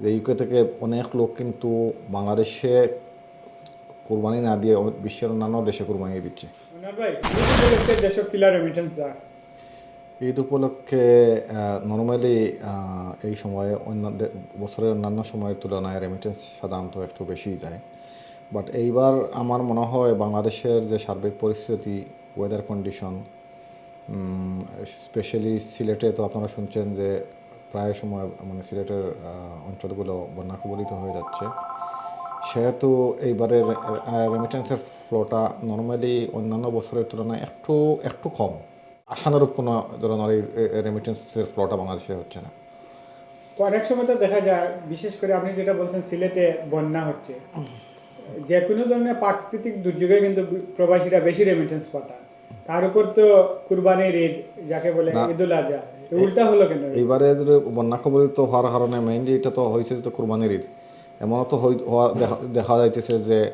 যে ইউকে থেকে অনেক লোক কিন্তু বাংলাদেশে কোরবানি না দিয়ে বিশ্বের অন্যান্য দেশে কোরবানি দিচ্ছে। ঈদ উপলক্ষে নর্মালি এই সময়ে অন্য বছরের অন্যান্য সময়ের তুলনায় রেমিটেন্স সাধারণত একটু বেশি যায়। বাট এইবার আমার মনে হয় বাংলাদেশের যে সার্বিক পরিস্থিতি ওয়েদার কন্ডিশন স্পেশালি সিলেটে তো আপনারা শুনছেন যে প্রায় সময় মানে সিলেটের অঞ্চলগুলো বন্যা কবলিত হয়ে যাচ্ছে। সেহেতু এইবারের রেমিটেন্সের ফ্লোটা নর্মালি অন্যান্য বছরের তুলনায় একটু একটু কম। আশানুরূপ কোনো ধরনের এই রেমিটেন্সের ফ্লোটা বাংলাদেশে হচ্ছে না। তো অনেক সময় তো দেখা যায় বিশেষ করে আপনি যেটা বলছেন সিলেটে বন্যা হচ্ছে। যে কোনো ধরনের প্রাকৃতিক দুর্যোগে কিন্তু প্রবাসীরা বেশি রেমিটেন্স পাঠান তার উপর তো কুরবানির ঈদ যাকে বলে। ঈদুল আজহা। উল্টা হলো কেন? এইবারে বন্যা কবলিত হওয়ার কারণে মেইনলি এটা তো হয়েছে তো কুরবানির ঈদ। এমনও তো হওয়া দেখা- যাইতেছে যে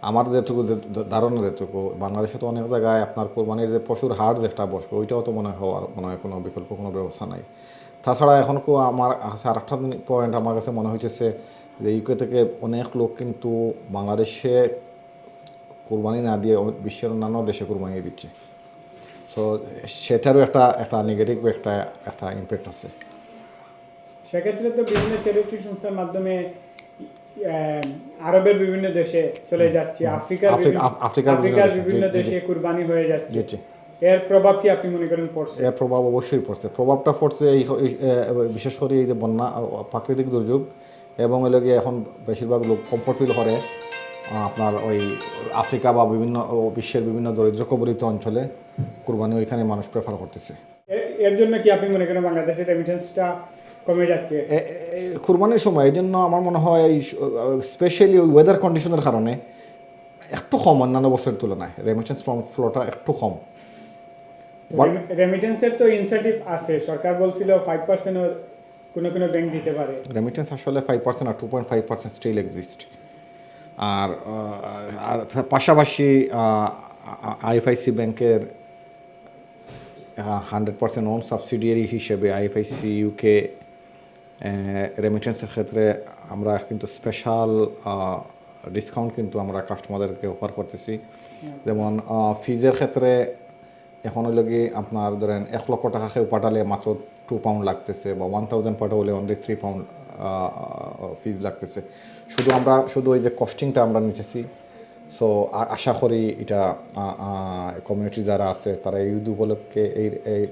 আমার যেটুকু ধারণা যেটুকু, বাংলাদেশে তো অনেক জায়গায় আপনার কোরবানির যে পশুর হাট যেটা বসবে, ওইটাও তো মনে হওয়ার মনে হয় কোনো বিকল্প, কোনো ব্যবস্থা নাই। তাছাড়া এখন আমার আছে আর একটা পয়েন্ট আমার কাছে মনে হয়েছে যে ইউকে থেকে অনেক লোক কিন্তু বাংলাদেশে কোরবানি না দিয়ে বিশ্বের অন্যান্য দেশে কোরবানি দিচ্ছে। সো সেটারও একটা একটা নেগেটিভ একটা একটা ইম্প্যাক্ট আছে। সেক্ষেত্রে তো বিভিন্ন চ্যারিটি সংস্থার মাধ্যমে আরবের বিভিন্ন দেশে চলে যাচ্ছে আফ্রিকার আফ্রিকার বিভিন্ন দেশে, কুরবানি হয়ে যাচ্ছে। এর প্রভাব কি আপনি মনে করেন পড়ছে? এর প্রভাব অবশ্যই পড়ছে। প্রভাবটা পড়ছে এই বিশেষ করে এই যে বন্যা প্রাকৃতিক দুর্যোগ এবং লগে এখন বেশিরভাগ লোক কমফর্ট ফিল করে আপনার ওই আফ্রিকা বা বিভিন্ন বিশ্বের বিভিন্ন দরিদ্র কবলিত অঞ্চলে কুরবানি ওইখানে মানুষ প্রেফার করতেছে। এর জন্য কি আপনি মনে করেন বাংলাদেশের রেমিটেন্সটা কমে যাচ্ছে? কুরবানির সময় এই জন্য আমার মনে হয় এই স্পেশালি ওই ওয়েদার কন্ডিশনের কারণে একটু কম অন্যান্য বছরের তুলনায়। রেমিটেন্স ফ্লোটা একটু কম। রেমিটেন্সের তো ইনসেন্টিভ আছে। সরকার বলছিল ফাইভ পার্সেন্ট কোনো কোনো ব্যাংক দিতে পারে। রেমিটেন্স আসলে ফাইভ পার্সেন্ট আর two point five percent still exist আর পাশাপাশি আইএফআইসি ব্যাংকের হান্ড্রেড পার্সেন্ট নন সাবসিডিয়ারি হিসেবে আইএফআইসি ইউকে রেমিটেন্সের ক্ষেত্রে আমরা কিন্তু স্পেশাল ডিসকাউন্ট কিন্তু আমরা কাস্টমারদেরকে অফার করতেছি। যেমন ফিজের ক্ষেত্রে এখন হইল কি আপনার ধরেন এক লক্ষ টাকা পাঠালে মাত্র টু পাউন্ড লাগতেছে বা ওয়ান থাউজেন্ড পাঠালে অনলি থ্রি পাউন্ড ফিজ লাগতেছে। শুধু আমরা, শুধু ওই যে কস্টিংটা আমরা নিতেছি। সো আশা করি এটা কমিউনিটি যারা আছে, তারা এই উপলক্ষে এই এই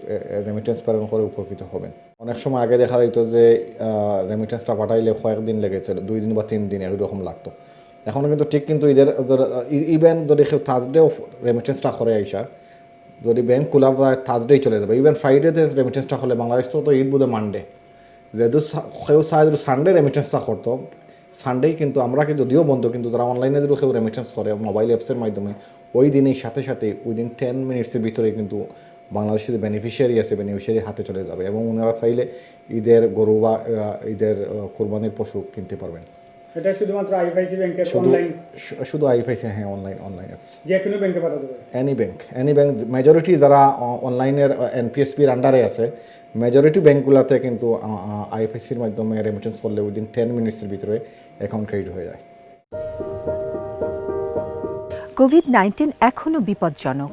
রেমিটেন্স প্রেরণ করে উপকৃত হবেন। অনেক সময় আগে দেখা যেত যে রেমিটেন্সটা পাঠাইলে কয়েকদিন লেগে চলে, দুই দিন বা তিন দিন এরকম লাগতো। এখনও কিন্তু ঠিক কিন্তু ঈদের ইভেন যদি কেউ থার্সডেও রেমিটেন্সটা করে আইসা, যদি ব্যাংক খোলা থার্সডেই চলে যাবে। ইভেন ফ্রাইডেতে রেমিটেন্সটা হলে বাংলাদেশ তো ঈদ বোধহয় মানডে যেহেতু সেও যদি সানডে রেমিটেন্সটা করতো। সানডেই কিন্তু আমরা কিন্তু যদিও বন্ধ, কিন্তু তারা অনলাইনে যদি কেউ রেমিটেন্স করে মোবাইল অ্যাপসের মাধ্যমে, ওই দিনের সাথে সাথে উইদিন টেন মিনিটসের ভিতরে কিন্তু বাংলাদেশের বেনিফিশিয়ারি আছে বেনিফিশিয়ারি হাতে চলে যাবে এবং ওনারা চাইলে ঈদের গরু বা ঈদের কোরবানির পশু কিনতে পারবেন। এটা শুধুমাত্র আইএফআইসি ব্যাংকের শুধু অনলাইন শুধু আইফাইসি হ্যাঁ অনলাইন অনলাইন অ্যাপস যে কোনো ব্যাংকে পাঠাতে পারে। Any bank any bank majority যারা অনলাইনের এনপিএসপির আন্ডারে আছে মেজরিটি ব্যাংকগুলোতে কিন্তু আইএফআইসির মাধ্যমে রেমিটেন্স করলে উইদিন টেন মিনিটসের ভিতরে অ্যাকাউন্ট ক্রেডিট হয়ে যায়। কোভিড নাইন্টিন এখনও বিপজ্জনক।